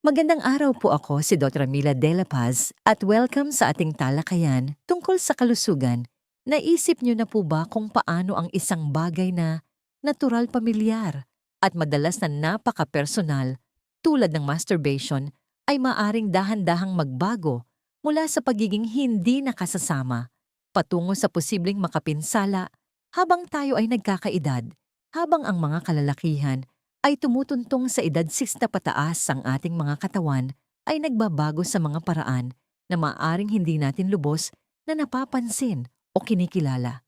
Magandang araw po ako si Dr. Mila De La Paz at welcome sa ating talakayan tungkol sa kalusugan. Naisip niyo na po ba kung paano ang isang bagay na natural pamilyar at madalas na napaka-personal tulad ng masturbation ay maaring dahan-dahang magbago mula sa pagiging hindi nakasasama patungo sa posibleng makapinsala habang tayo ay nagkakaedad, habang ang mga kalalakihan ay tumutuntong sa edad 6 na pataas ang ating mga katawan ay nagbabago sa mga paraan na maaring hindi natin lubos na napapansin o kinikilala.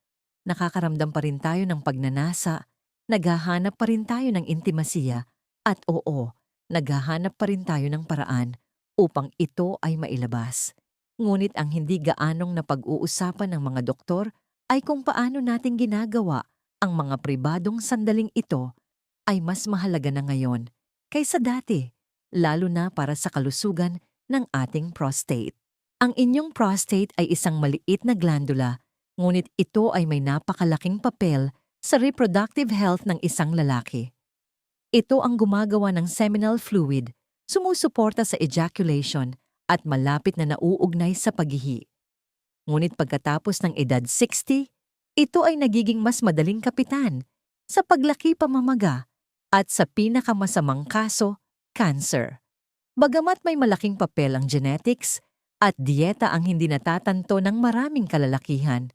Nakakaramdam pa rin tayo ng pagnanasa, naghahanap pa rin tayo ng intimasiya, at oo, naghahanap pa rin tayo ng paraan upang ito ay mailabas. Ngunit ang hindi gaanong napag-uusapan ng mga doktor ay kung paano natin ginagawa ang mga pribadong sandaling ito ay mas mahalaga na ngayon kaysa dati, lalo na para sa kalusugan ng ating prostate. Ang inyong prostate ay isang maliit na glandula, ngunit ito ay may napakalaking papel sa reproductive health ng isang lalaki. Ito ang gumagawa ng seminal fluid, sumusuporta sa ejaculation at malapit na nauugnay sa paghihi. Ngunit pagkatapos ng edad 60, ito ay nagiging mas madaling kapitan sa paglaki pamamaga at sa pinakamasamang kaso, cancer. Bagamat may malaking papel ang genetics at dieta ang hindi natatanto ng maraming kalalakihan,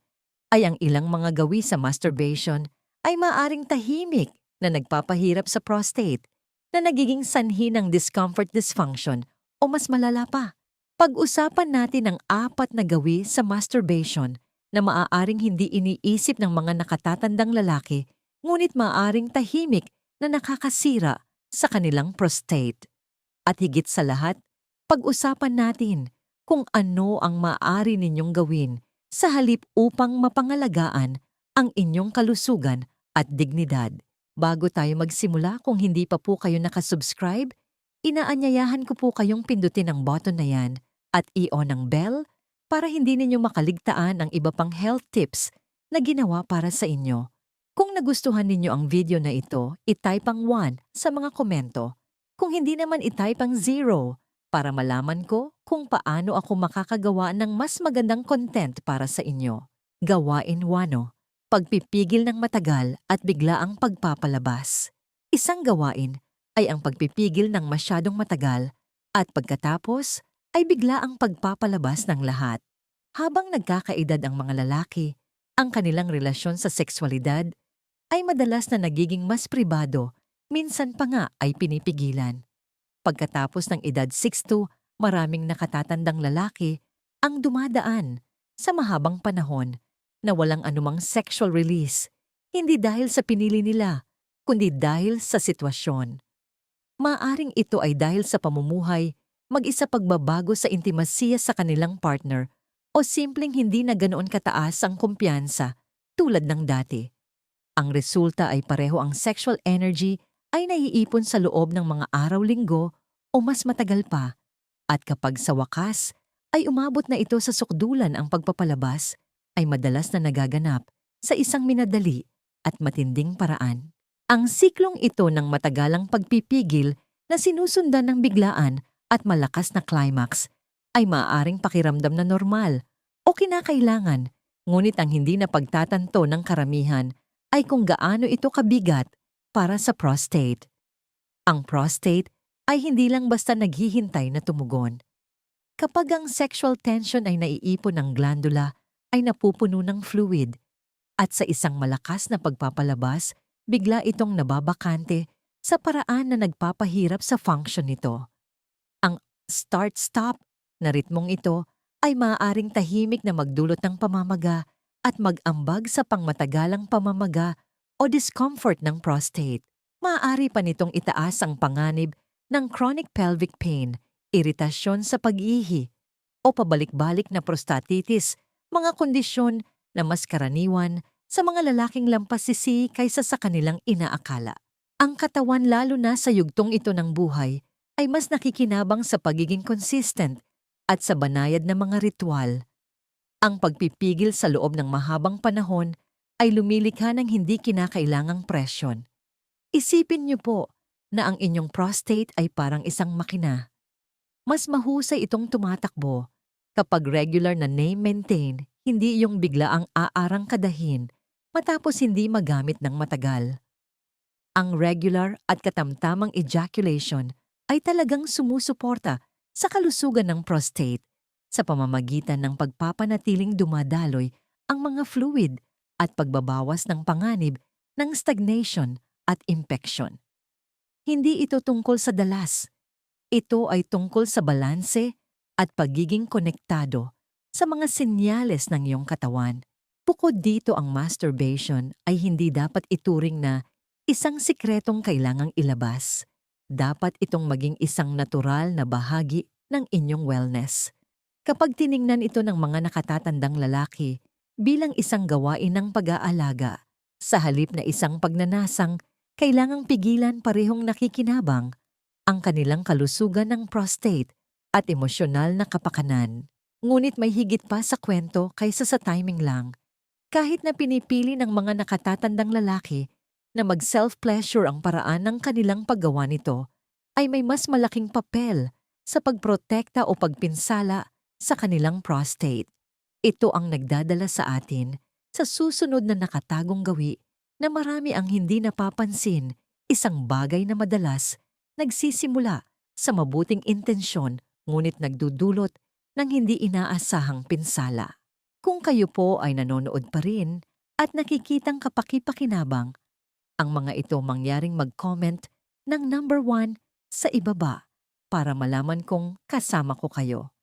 ay ang ilang mga gawi sa masturbation ay maaring tahimik na nagpapahirap sa prostate na nagiging sanhi ng discomfort dysfunction o mas malala pa. Pag-usapan natin ang apat na gawi sa masturbation na maaaring hindi iniisip ng mga nakatatandang lalaki ngunit maaaring tahimik na nakakasira sa kanilang prostate. At higit sa lahat, pag-usapan natin kung ano ang maaari ninyong gawin sa halip upang mapangalagaan ang inyong kalusugan at dignidad. Bago tayo magsimula kung hindi pa po kayo nakasubscribe, inaanyayahan ko po kayong pindutin ang button na yan at i-on ang bell para hindi ninyo makaligtaan ang iba pang health tips na ginawa para sa inyo. Kung nagustuhan ninyo ang video na ito, itype ang 1 sa mga komento. Kung hindi naman itype ang 0 para malaman ko kung paano ako makakagawa ng mas magandang content para sa inyo. Gawain 1. Pagpipigil ng matagal at bigla ang pagpapalabas. Isang gawain ay ang pagpipigil ng masyadong matagal at pagkatapos ay bigla ang pagpapalabas ng lahat. Habang nagkakaedad ang mga lalaki, ang kanilang relasyon sa sexualidad ay madalas na nagiging mas pribado, minsan pa nga ay pinipigilan. Pagkatapos ng edad 62, maraming nakatatandang lalaki ang dumadaan sa mahabang panahon na walang anumang sexual release, hindi dahil sa pinili nila, kundi dahil sa sitwasyon. Maaring ito ay dahil sa pamumuhay, mag-isa pagbabago sa intimasiya sa kanilang partner o simpleng hindi na ganoon kataas ang kumpiyansa tulad ng dati. Ang resulta ay pareho ang sexual energy ay naiipon sa loob ng mga araw-linggo o mas matagal pa. At kapag sa wakas ay umabot na ito sa sukdulan ang pagpapalabas, ay madalas na nagaganap sa isang minadali at matinding paraan. Ang siklong ito ng matagalang pagpipigil na sinusundan ng biglaan at malakas na climax ay maaaring pakiramdam na normal o kinakailangan, ngunit ang hindi na pagtatanto ng karamihan ay kung gaano ito kabigat para sa prostate. Ang prostate ay hindi lang basta naghihintay na tumugon. Kapag ang sexual tension ay naiipon ng glandula, ay napupuno ng fluid. At sa isang malakas na pagpapalabas, bigla itong nababakante sa paraan na nagpapahirap sa function nito. Ang start-stop na ritmong ito ay maaaring tahimik na magdulot ng pamamaga at mag-ambag sa pangmatagalang pamamaga o discomfort ng prostate. Maaari pa nitong itaas ang panganib ng chronic pelvic pain, iritasyon sa pag-ihi, o pabalik-balik na prostatitis, mga kondisyon na mas karaniwan sa mga lalaking lampasisi kaysa sa kanilang inaakala. Ang katawan lalo na sa yugtong ito ng buhay ay mas nakikinabang sa pagiging consistent at sa banayad na mga ritual. Ang pagpipigil sa loob ng mahabang panahon ay lumilikha ng hindi kinakailangang presyon. Isipin niyo po na ang inyong prostate ay parang isang makina. Mas mahusay itong tumatakbo kapag regular na name maintain, hindi yung bigla ang aarang kadahin matapos hindi magamit ng matagal. Ang regular at katamtamang ejaculation ay talagang sumusuporta sa kalusugan ng prostate sa pamamagitan ng pagpapanatiling dumadaloy ang mga fluid at pagbabawas ng panganib ng stagnation at impection. Hindi ito tungkol sa dalas. Ito ay tungkol sa balanse at pagiging konektado sa mga senyales ng iyong katawan. Bukod dito ang masturbation ay hindi dapat ituring na isang sikretong kailangang ilabas. Dapat itong maging isang natural na bahagi ng inyong wellness. Kapag tiningnan ito ng mga nakatatandang lalaki bilang isang gawain ng pag-aalaga, sa halip na isang pagnanasang, kailangang pigilan parehong nakikinabang ang kanilang kalusugan ng prostate at emosyonal na kapakanan. Ngunit may higit pa sa kwento kaysa sa timing lang. Kahit na pinipili ng mga nakatatandang lalaki na mag-self-pleasure ang paraan ng kanilang paggawa nito, ay may mas malaking papel sa pagprotekta o pagpinsala sa kanilang prostate. Ito ang nagdadala sa atin sa susunod na nakatagong gawi na marami ang hindi napapansin, isang bagay na madalas nagsisimula sa mabuting intensyon ngunit nagdudulot ng hindi inaasahang pinsala. Kung kayo po ay nanonood pa rin at nakikitang kapakipakinabang, ang mga ito mangyaring mag-comment ng number one sa ibaba para malaman kong kasama ko kayo.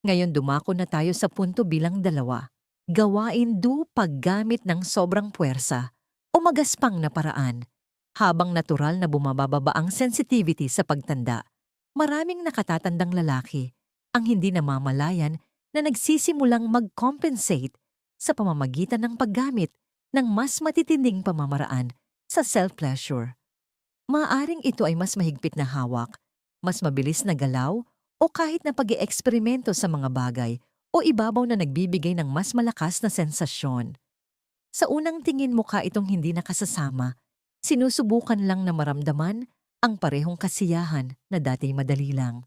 Ngayon dumako na tayo sa punto bilang dalawa. Gawain do paggamit ng sobrang puwersa o magaspang na paraan. Habang natural na bumababa ang sensitivity sa pagtanda, maraming nakatatandang lalaki ang hindi namamalayan na nagsisimulang mag-compensate sa pamamagitan ng paggamit ng mas matitinding pamamaraan sa self-pleasure. Maaring ito ay mas mahigpit na hawak, mas mabilis na galaw, o kahit na pag eksperimento sa mga bagay o ibabaw na nagbibigay ng mas malakas na sensasyon. Sa unang tingin mukha itong hindi nakasasama, sinusubukan lang na maramdaman ang parehong kasiyahan na dati madali lang.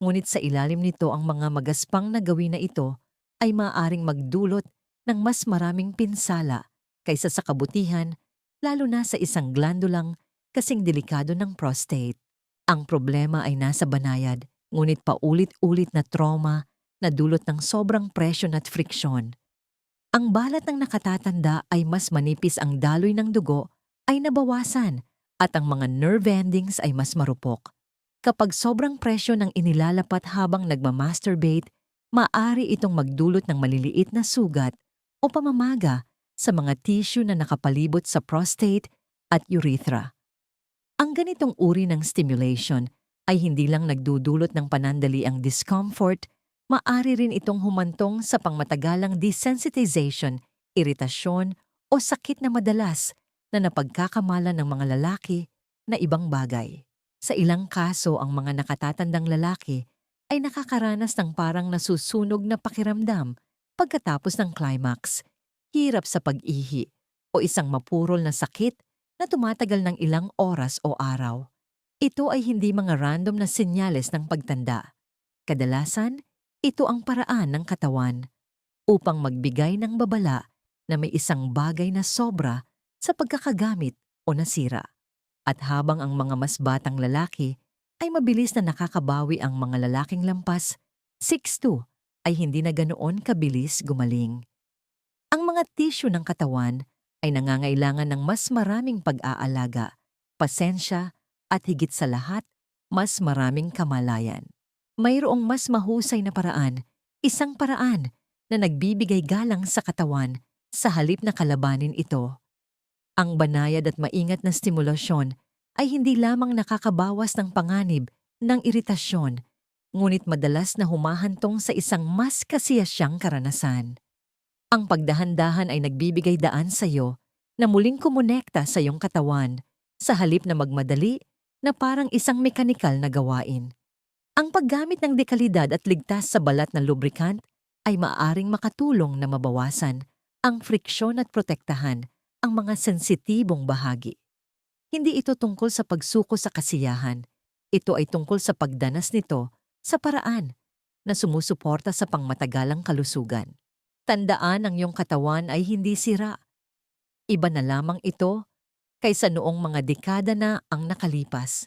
Ngunit sa ilalim nito ang mga magaspang na gawin na ito ay maaaring magdulot ng mas maraming pinsala kaysa sa kabutihan, lalo na sa isang glandulang kasing delikado ng prostate. Ang problema ay nasa banayad, ngunit paulit-ulit na trauma na dulot ng sobrang presyon at friksyon. Ang balat ng nakatatanda ay mas manipis ang daloy ng dugo ay nabawasan at ang mga nerve endings ay mas marupok. Kapag sobrang presyo ng inilalapat habang nagmamasturbate, maaari itong magdulot ng maliliit na sugat o pamamaga sa mga tissue na nakapalibot sa prostate at urethra. Ang ganitong uri ng stimulation ay hindi lang nagdudulot ng panandali ang discomfort, maari rin itong humantong sa pangmatagalang desensitization, iritasyon o sakit na madalas na napagkakamalan ng mga lalaki na ibang bagay. Sa ilang kaso, ang mga nakatatandang lalaki ay nakakaranas ng parang nasusunog na pakiramdam pagkatapos ng climax, hirap sa pag-ihi, o isang mapurol na sakit na tumatagal ng ilang oras o araw. Ito ay hindi mga random na senyales ng pagtanda. Kadalasan, ito ang paraan ng katawan upang magbigay ng babala na may isang bagay na sobra sa pagkakagamit o nasira. At habang ang mga mas batang lalaki ay mabilis na nakakabawi ang mga lalaking lampas, 6'2 ay hindi na ganoon kabilis gumaling. Ang mga tissue ng katawan ay nangangailangan ng mas maraming pag-aalaga, pasensya, at higit sa lahat, mas maraming kamalayan. Mayroong mas mahusay na paraan, isang paraan na nagbibigay galang sa katawan sa halip na kalabanin ito. Ang banayad at maingat na stimulasyon ay hindi lamang nakakabawas ng panganib ng iritasyon, ngunit madalas na humahantong sa isang mas kasiyasyang karanasan. Ang pagdahan-dahan ay nagbibigay daan sa iyo na muling kumonekta sa iyong katawan sa halip na magmadali na parang isang mekanikal na gawain. Ang paggamit ng dekalidad at ligtas sa balat na lubricant ay maaaring makatulong na mabawasan ang friksyon at protektahan ang mga sensitibong bahagi. Hindi ito tungkol sa pagsuko sa kasiyahan. Ito ay tungkol sa pagdanas nito sa paraan na sumusuporta sa pangmatagalang kalusugan. Tandaan ang iyong katawan ay hindi sira. Iba na lamang ito kaysa noong mga dekada na ang nakalipas.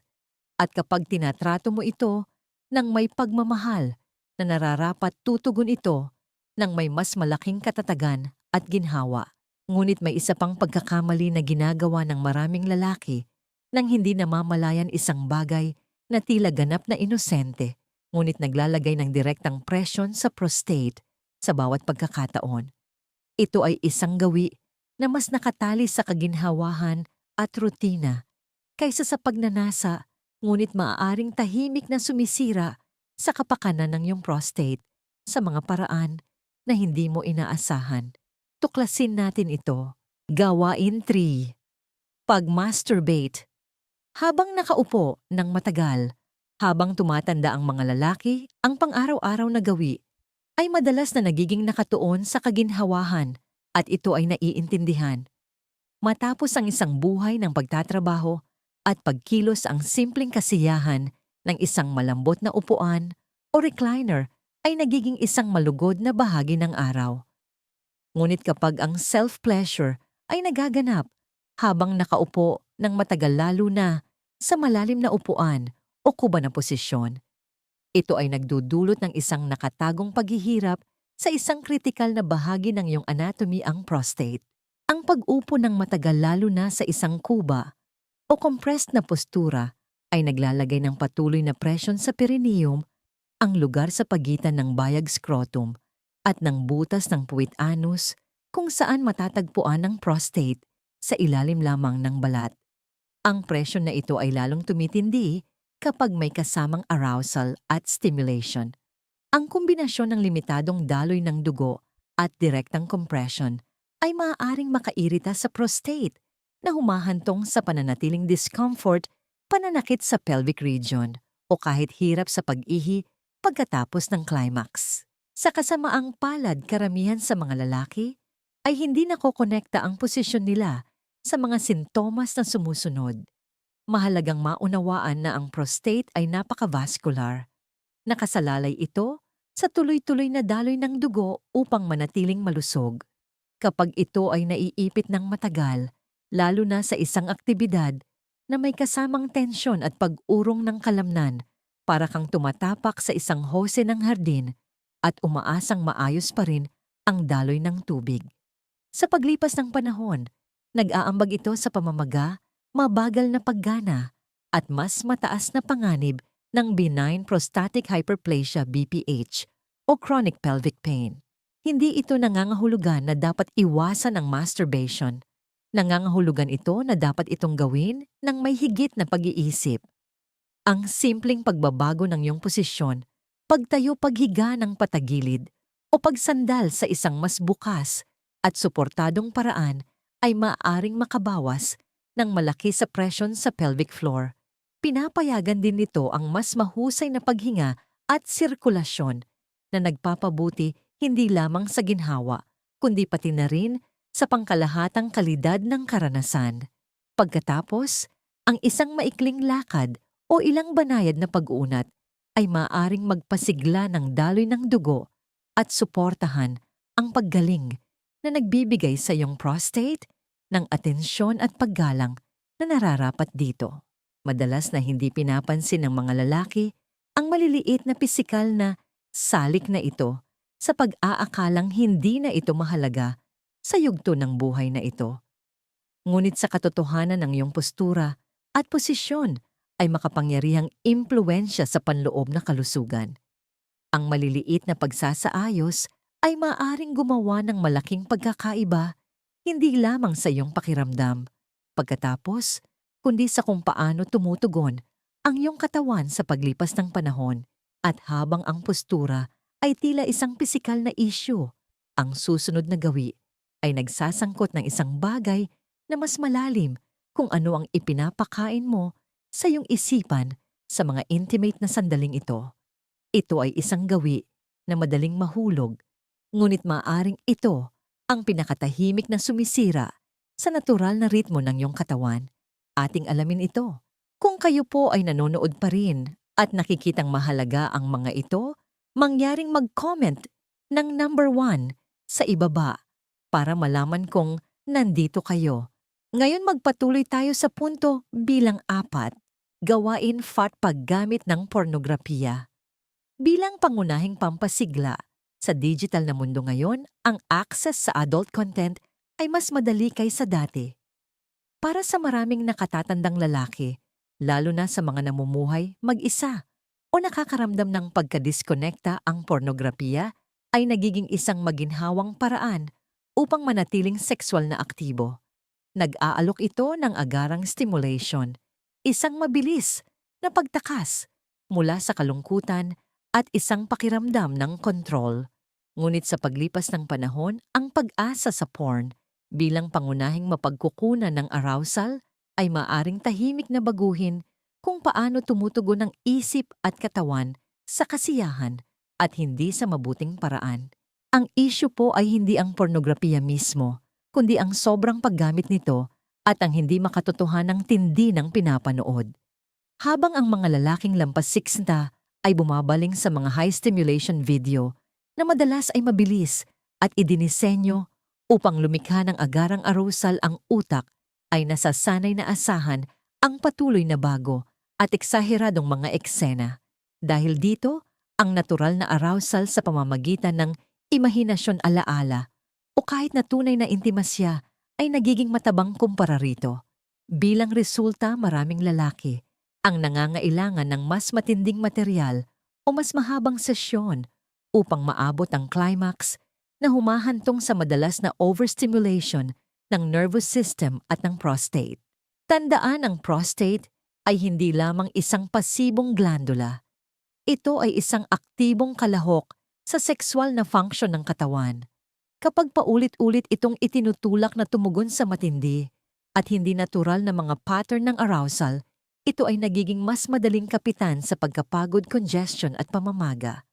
At kapag tinatrato mo ito ng may pagmamahal na nararapat tutugon ito ng may mas malaking katatagan at ginhawa. Ngunit may isa pang pagkakamali na ginagawa ng maraming lalaki nang hindi namamalayan isang bagay na tila ganap na inosente, ngunit naglalagay ng direktang presyon sa prostate sa bawat pagkakataon. Ito ay isang gawi na mas nakatali sa kaginhawahan at rutina kaysa sa pagnanasa, ngunit maaaring tahimik na sumisira sa kapakanan ng iyong prostate sa mga paraan na hindi mo inaasahan. Tuklasin natin ito. Gawain 3. Pag-masturbate. Habang nakaupo ng matagal, habang tumatanda ang mga lalaki, ang pang-araw-araw na gawi ay madalas na nagiging nakatuon sa kaginhawahan at ito ay naiintindihan. Matapos ang isang buhay ng pagtatrabaho at pagkilos ang simpleng kasiyahan ng isang malambot na upuan o recliner ay nagiging isang malugod na bahagi ng araw. Ngunit kapag ang self-pleasure ay nagaganap habang nakaupo ng matagal lalo na sa malalim na upuan o kuba na posisyon, ito ay nagdudulot ng isang nakatagong paghihirap sa isang kritikal na bahagi ng iyong anatomy ang prostate. Ang pag-upo ng matagal lalo na sa isang kuba o compressed na postura ay naglalagay ng patuloy na presyon sa perineum, ang lugar sa pagitan ng bayag scrotum at ng butas ng puwit anus kung saan matatagpuan ang prostate sa ilalim lamang ng balat. Ang presyon na ito ay lalong tumitindi kapag may kasamang arousal at stimulation. Ang kombinasyon ng limitadong daloy ng dugo at direktang compression ay maaaring makairita sa prostate na humahantong sa pananatiling discomfort, pananakit sa pelvic region o kahit hirap sa pag-ihi pagkatapos ng climax. Sa kasamaang palad karamihan sa mga lalaki ay hindi nakokonekta ang posisyon nila sa mga sintomas na sumusunod. Mahalagang maunawaan na ang prostate ay napakavascular. Nakasalalay ito sa tuloy-tuloy na daloy ng dugo upang manatiling malusog. Kapag ito ay naiipit ng matagal, lalo na sa isang aktibidad na may kasamang tensyon at pag-urong ng kalamnan para kang tumatapak sa isang hose ng hardin at umaasang maayos pa rin ang daloy ng tubig. Sa paglipas ng panahon, nag-aambag ito sa pamamaga, mabagal na paggana, at mas mataas na panganib ng benign prostatic hyperplasia BPH o chronic pelvic pain. Hindi ito nangangahulugan na dapat iwasan ang masturbation. Nangangahulugan ito na dapat itong gawin ng may higit na pag-iisip. Ang simpleng pagbabago ng iyong posisyon, pagtayo paghiga ng patagilid, o pagsandal sa isang mas bukas at suportadong paraan ay maaaring makabawas ng malaki sa presyon sa pelvic floor. Pinapayagan din nito ang mas mahusay na paghinga at sirkulasyon na nagpapabuti hindi lamang sa ginhawa, kundi pati na rin sa pangkalahatang kalidad ng karanasan. Pagkatapos, ang isang maikling lakad o ilang banayad na pag-unat ay maaring magpasigla ng daloy ng dugo at suportahan ang paggaling na nagbibigay sa iyong prostate ng atensyon at paggalang na nararapat dito. Madalas na hindi pinapansin ng mga lalaki ang maliliit na pisikal na salik na ito sa pag-aakalang hindi na ito mahalaga sa yugto ng buhay na ito. Ngunit sa katotohanan ng iyong postura at posisyon ay makapangyarihang impluensya sa panloob na kalusugan. Ang maliliit na pagsasaayos ay maaring gumawa ng malaking pagkakaiba hindi lamang sa iyong pakiramdam, pagkatapos, kundi sa kung paano tumutugon ang iyong katawan sa paglipas ng panahon at habang ang postura ay tila isang pisikal na isyu, ang susunod na gawi ay nagsasangkot ng isang bagay na mas malalim kung ano ang ipinapakain mo sa iyong isipan sa mga intimate na sandaling ito. Ito ay isang gawi na madaling mahulog, ngunit maaring ito ang pinakatahimik na sumisira sa natural na ritmo ng iyong katawan. Ating alamin ito. Kung kayo po ay nanonood pa rin At nakikitang mahalaga ang mga ito, mangyaring mag-comment ng number one sa ibaba para malaman kung nandito kayo. Ngayon magpatuloy tayo sa punto bilang apat, gawain fat paggamit ng pornografiya. Bilang pangunahing pampasigla, sa digital na mundo ngayon, ang access sa adult content ay mas madali kaysa dati. Para sa maraming nakatatandang lalaki, lalo na sa mga namumuhay mag-isa o nakakaramdam ng pagkadiskonekta ang pornografiya ay nagiging isang maginhawang paraan upang manatiling sexual na aktibo. Nag-aalok ito ng agarang stimulation, isang mabilis na pagtakas mula sa kalungkutan at isang pakiramdam ng control. Ngunit sa paglipas ng panahon, ang pag-asa sa porn bilang pangunahing mapagkukunan ng arousal ay maaring tahimik na baguhin kung paano tumutugon ang isip at katawan sa kasiyahan at hindi sa mabuting paraan. Ang issue po ay hindi ang pornografiya mismo, kundi ang sobrang paggamit nito at ang hindi makatotohanang tindi ng pinapanood. Habang ang mga lalaking lampas 60 ay bumabaling sa mga high stimulation video na madalas ay mabilis at idinisenyo upang lumikha ng agarang arousal ang utak ay nasasanay na asahan ang patuloy na bago at eksaheradong mga eksena. Dahil dito, ang natural na arousal sa pamamagitan ng imahinasyon alaala o kahit na tunay na intimasya ay nagiging matabang kumpara rito. Bilang resulta maraming lalaki ang nangangailangan ng mas matinding material o mas mahabang sesyon upang maabot ang climax na humahantong sa madalas na overstimulation ng nervous system at ng prostate. Tandaan ang prostate ay hindi lamang isang pasibong glandula. Ito ay isang aktibong kalahok sa sexual na function ng katawan. Kapag paulit-ulit itong itinutulak na tumugon sa matindi at hindi natural na mga pattern ng arousal, ito ay nagiging mas madaling kapitan sa pagkapagod, congestion at pamamaga.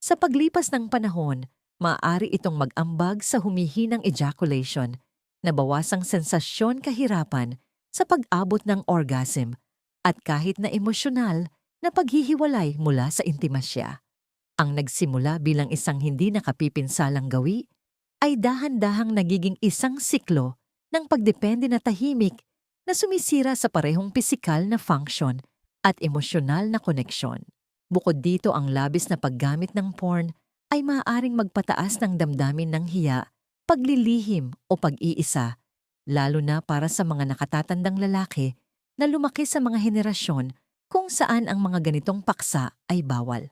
Sa paglipas ng panahon, maaari itong mag-ambag sa humihinang ejaculation, nabawasang sensasyon kahirapan sa pag-abot ng orgasm, at kahit na emosyonal na paghihiwalay mula sa intimasya. Ang nagsimula bilang isang hindi nakapipinsalang gawi ay dahan-dahang nagiging isang siklo ng pagdepende na tahimik na sumisira sa parehong pisikal na function at emosyonal na koneksyon. Bukod dito ang labis na paggamit ng porn ay maaaring magpataas ng damdamin ng hiya, paglilihim o pag-iisa, lalo na para sa mga nakatatandang lalaki na lumaki sa mga henerasyon kung saan ang mga ganitong paksa ay bawal.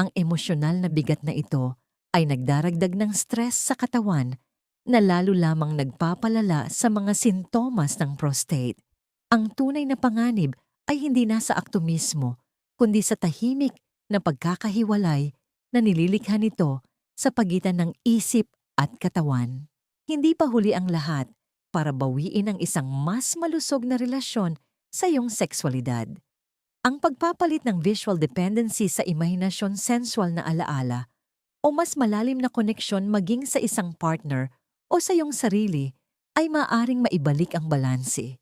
Ang emosyonal na bigat na ito ay nagdaragdag ng stress sa katawan na lalo lamang nagpapalala sa mga sintomas ng prostate. Ang tunay na panganib ay hindi nasa akto mismo, kundi sa tahimik na pagkakahiwalay na nililikha nito sa pagitan ng isip at katawan. Hindi pa huli ang lahat para bawiin ang isang mas malusog na relasyon sa iyong sexualidad. Ang pagpapalit ng visual dependency sa imahinasyon sensual na alaala o mas malalim na koneksyon maging sa isang partner o sa iyong sarili ay maaring maibalik ang balanse.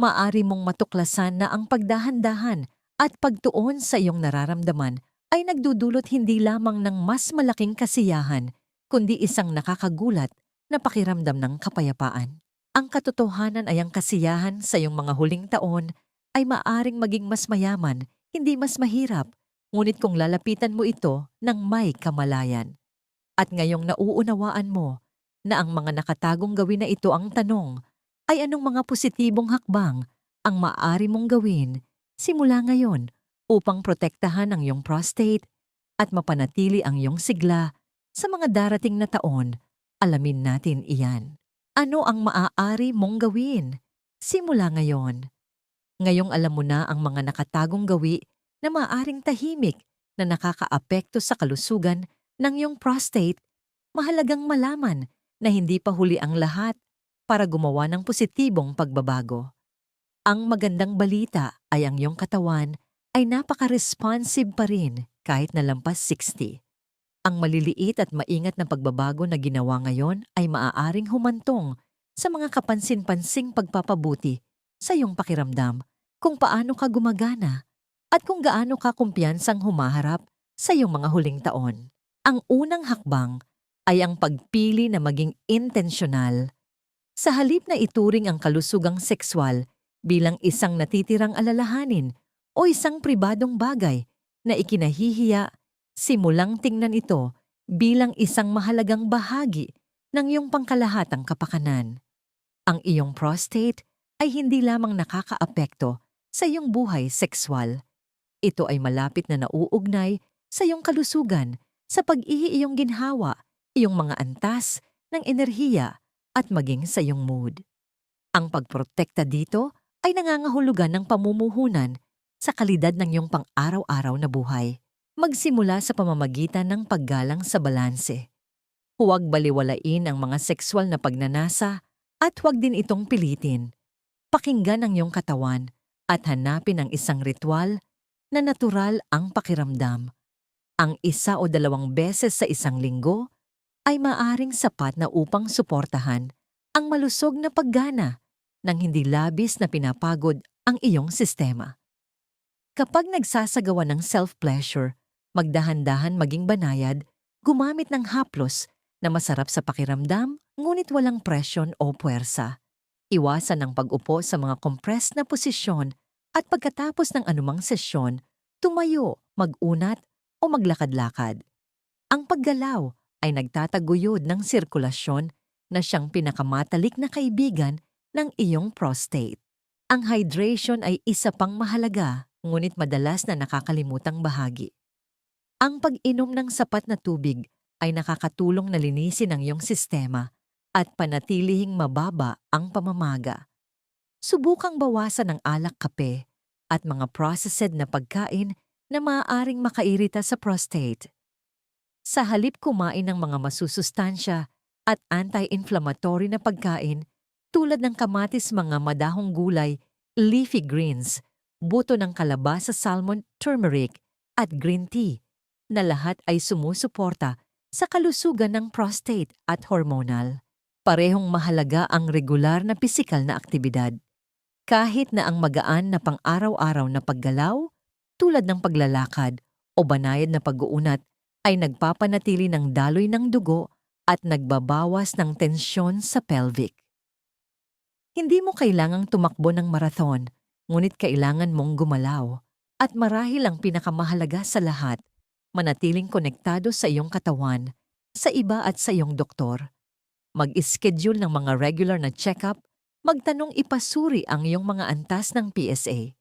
Maari mong matuklasan na ang pagdahan-dahan at pagtuon sa iyong nararamdaman ay nagdudulot hindi lamang ng mas malaking kasiyahan, kundi isang nakakagulat na pakiramdam ng kapayapaan. Ang katotohanan ay ang kasiyahan sa iyong mga huling taon ay maaring maging mas mayaman, hindi mas mahirap, ngunit kung lalapitan mo ito ng may kamalayan. At ngayong nauunawaan mo na ang mga nakatagong gawin na ito ang tanong, ay anong mga positibong hakbang ang maaari mong gawin simula ngayon upang protektahan ang iyong prostate at mapanatili ang iyong sigla sa mga darating na taon, alamin natin iyan. Ano ang maaari mong gawin? Simula ngayon. Ngayong alam mo na ang mga nakatagong gawi na maaring tahimik na nakakaapekto sa kalusugan ng iyong prostate, mahalagang malaman na hindi pa huli ang lahat para gumawa ng positibong pagbabago. Ang magandang balita ay ang iyong katawan ay napaka-responsive pa rin kahit na lampas 60. Ang maliliit at maingat na pagbabago na ginawa ngayon ay maaaring humantong sa mga kapansin-pansing pagpapabuti sa iyong pakiramdam kung paano ka gumagana at kung gaano ka kumpiyansang humaharap sa iyong mga huling taon. Ang unang hakbang ay ang pagpili na maging intensyonal. Sa halip na ituring ang kalusugang sexual bilang isang natitirang alalahanin o isang pribadong bagay na ikinahihiya, simulang tingnan ito bilang isang mahalagang bahagi ng iyong pangkalahatang kapakanan. Ang iyong prostate ay hindi lamang nakakaapekto sa iyong buhay sexual. Ito ay malapit na nauugnay sa iyong kalusugan sa pag-ihi iyong ginhawa, iyong mga antas ng enerhiya at maging sa iyong mood. Ang pagprotekta dito ay nangangahulugan ng pamumuhunan sa kalidad ng iyong pang-araw-araw na buhay. Magsimula sa pamamagitan ng paggalang sa balanse. Huwag baliwalain ang mga sexual na pagnanasa at huwag din itong pilitin. Pakinggan ang iyong katawan at hanapin ang isang ritual na natural ang pakiramdam. Ang isa o dalawang beses sa isang linggo ay maaring sapat na upang suportahan ang malusog na paggana nang hindi labis na pinapagod ang iyong sistema. Kapag nagsasagawa ng self-pleasure, magdahan-dahan maging banayad, gumamit ng haplos na masarap sa pakiramdam ngunit walang presyon o puwersa. Iwasan ang pag-upo sa mga compressed na posisyon at pagkatapos ng anumang sesyon, tumayo, magunat o maglakad-lakad. Ang paggalaw ay nagtataguyod ng sirkulasyon na siyang pinakamatalik na kaibigan ng iyong prostate. Ang hydration ay isa pang mahalaga ngunit madalas na nakakalimutang bahagi. Ang pag-inom ng sapat na tubig ay nakakatulong na linisin ang iyong sistema at panatilihing mababa ang pamamaga. Subukang bawasan ang alak kape at mga processed na pagkain na maaaring makairita sa prostate. Sa halip kumain ng mga masusustansya at anti-inflammatory na pagkain tulad ng kamatis mga madahong gulay, leafy greens, buto ng kalabasa salmon, turmeric, at green tea, na lahat ay sumusuporta sa kalusugan ng prostate at hormonal. Parehong mahalaga ang regular na pisikal na aktibidad. Kahit na ang magaan na pang-araw-araw na paggalaw, tulad ng paglalakad o banayad na pag-uunat, ay nagpapanatili ng daloy ng dugo at nagbabawas ng tensyon sa pelvic. Hindi mo kailangang tumakbo ng marathon, ngunit kailangan mong gumalaw. At marahil ang pinakamahalaga sa lahat, manatiling konektado sa iyong katawan, sa iba at sa iyong doktor. Mag-schedule ng mga regular na check-up, magtanong ipasuri ang iyong mga antas ng PSA.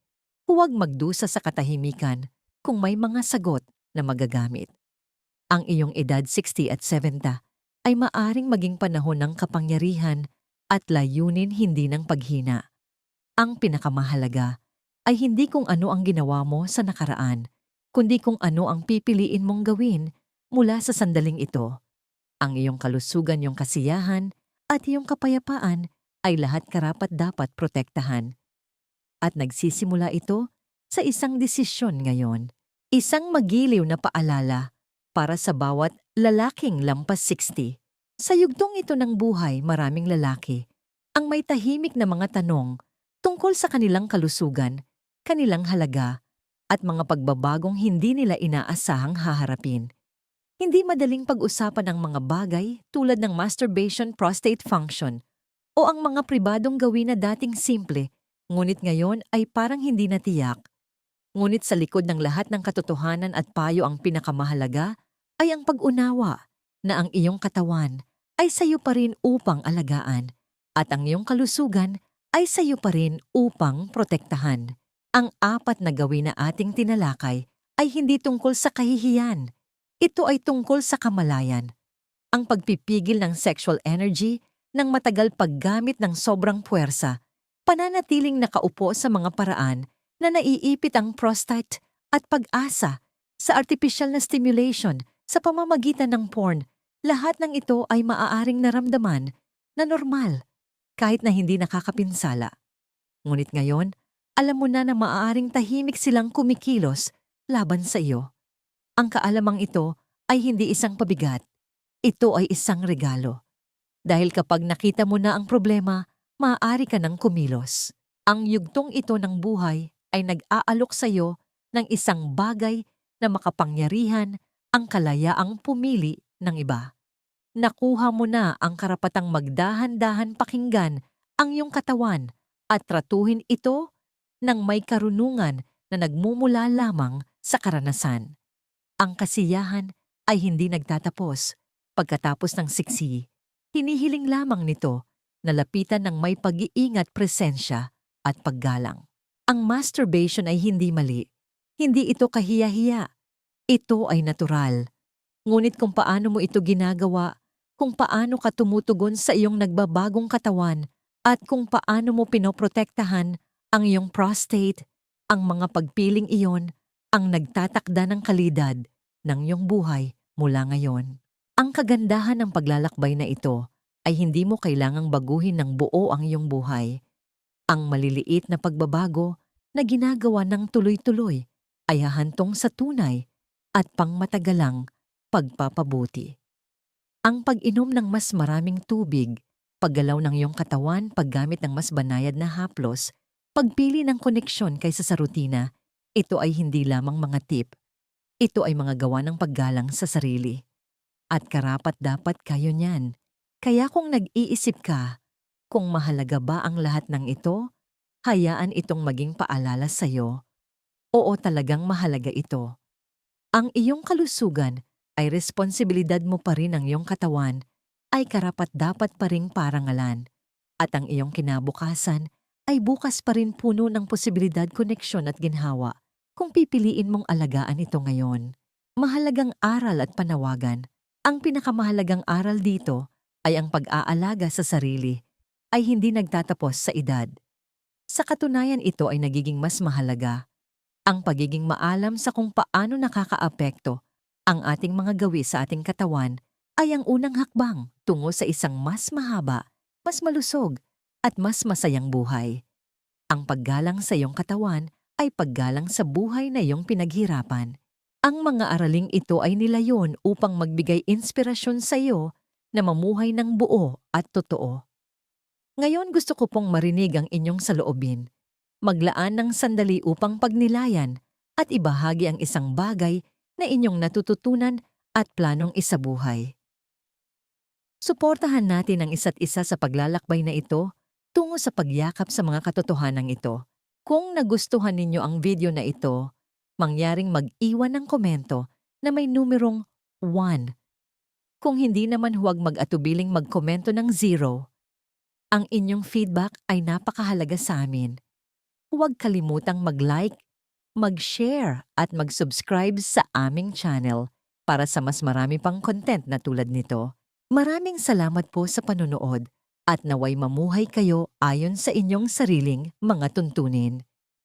Huwag magdusa sa katahimikan kung may mga sagot na magagamit. Ang iyong edad 60 at 70 ay maaring maging panahon ng kapangyarihan at layunin hindi ng paghina. Ang pinakamahalaga ay hindi kung ano ang ginawa mo sa nakaraan, kundi kung ano ang pipiliin mong gawin mula sa sandaling ito. Ang iyong kalusugan, iyong kasiyahan, at iyong kapayapaan ay lahat karapat dapat protektahan. At nagsisimula ito sa isang desisyon ngayon, isang magiliw na paalala para sa bawat lalaking lampas 60. Sa yugtong ito ng buhay, maraming lalaki ang may tahimik na mga tanong tungkol sa kanilang kalusugan, kanilang halaga, at mga pagbabagong hindi nila inaasahang haharapin. Hindi madaling pag-usapan ang mga bagay tulad ng masturbation prostate function o ang mga pribadong gawin na dating simple, ngunit ngayon ay parang hindi natiyak. Ngunit sa likod ng lahat ng katotohanan at payo ang pinakamahalaga ay ang pag-unawa na ang iyong katawan ay sayo pa rin upang alagaan at ang iyong kalusugan ay sayo pa rin upang protektahan. Ang apat na gawin na ating tinalakay ay hindi tungkol sa kahihiyan, ito ay tungkol sa kamalayan. Ang pagpipigil ng sexual energy ng matagal paggamit ng sobrang puwersa, pananatiling nakaupo sa mga paraan na naiipit ang prostate at pag-asa sa artificial na stimulation sa pamamagitan ng porn, lahat ng ito ay maaaring naramdaman na normal kahit na hindi nakakapinsala. Ngunit ngayon, alam mo na na maaaring tahimik silang kumikilos laban sa iyo. Ang kaalamang ito ay hindi isang pabigat. Ito ay isang regalo. Dahil kapag nakita mo na ang problema, maaari ka ng kumilos. Ang yugtong ito ng buhay ay nag-aalok sa iyo ng isang bagay na makapangyarihan ang kalayaang pumili ng iba. Nakuha mo na ang karapatang magdahan-dahan pakinggan ang iyong katawan at tratuhin ito ng may karunungan na nagmumula lamang sa karanasan. Ang kasiyahan ay hindi nagtatapos pagkatapos ng siksi. Hinihiling lamang nito na lapitan ng may pag-iingat presensya at paggalang. Ang masturbation ay hindi mali. Hindi ito kahiya-hiya. Ito ay natural. Ngunit kung paano mo ito ginagawa, kung paano ka tumutugon sa iyong nagbabagong katawan, at kung paano mo pinoprotektahan ang iyong prostate, ang mga pagpiling iyon, ang nagtatakda ng kalidad ng iyong buhay mula ngayon. Ang kagandahan ng paglalakbay na ito ay hindi mo kailangang baguhin ng buo ang iyong buhay. Ang maliliit na pagbabago na ginagawa ng tuloy-tuloy ay hahantong sa tunay at pangmatagalang pagpapabuti. Ang pag-inom ng mas maraming tubig, paggalaw ng iyong katawan paggamit ng mas banayad na haplos, pagpili ng koneksyon kaysa sa rutina, ito ay hindi lamang mga tip. Ito ay mga gawa ng paggalang sa sarili. At karapat dapat kayo niyan. Kaya kung nag-iisip ka, kung mahalaga ba ang lahat ng ito, hayaan itong maging paalala sa'yo. Oo talagang mahalaga ito. Ang iyong kalusugan ay responsibilidad mo pa rin ang iyong katawan ay karapat dapat pa ring parangalan. At ang iyong kinabukasan ay bukas pa rin puno ng posibilidad, koneksyon at ginhawa kung pipiliin mong alagaan ito ngayon. Mahalagang aral at panawagan. Ang pinakamahalagang aral dito ay ang pag-aalaga sa sarili ay hindi nagtatapos sa edad. Sa katunayan ito ay nagiging mas mahalaga. Ang pagiging maalam sa kung paano nakakaapekto ang ating mga gawi sa ating katawan ay ang unang hakbang tungo sa isang mas mahaba, mas malusog, at mas masayang buhay. Ang paggalang sa iyong katawan ay paggalang sa buhay na iyong pinaghirapan. Ang mga araling ito ay nilayon upang magbigay inspirasyon sa iyo na mamuhay ng buo at totoo. Ngayon gusto ko pong marinig ang inyong saloobin. Maglaan ng sandali upang pagnilayan at ibahagi ang isang bagay na inyong natututunan at planong isabuhay. Suportahan natin ang isa't isa sa paglalakbay na ito tungo sa pagyakap sa mga katotohanan ito. Kung nagustuhan ninyo ang video na ito, mangyaring mag-iwan ng komento na may numerong 1. Kung hindi naman huwag mag-atubiling magkomento ng 0. Ang inyong feedback ay napakahalaga sa amin. Huwag kalimutang mag-like, mag-share at mag-subscribe sa aming channel para sa mas marami pang content na tulad nito. Maraming salamat po sa panunood at naway mamuhay kayo ayon sa inyong sariling mga tuntunin.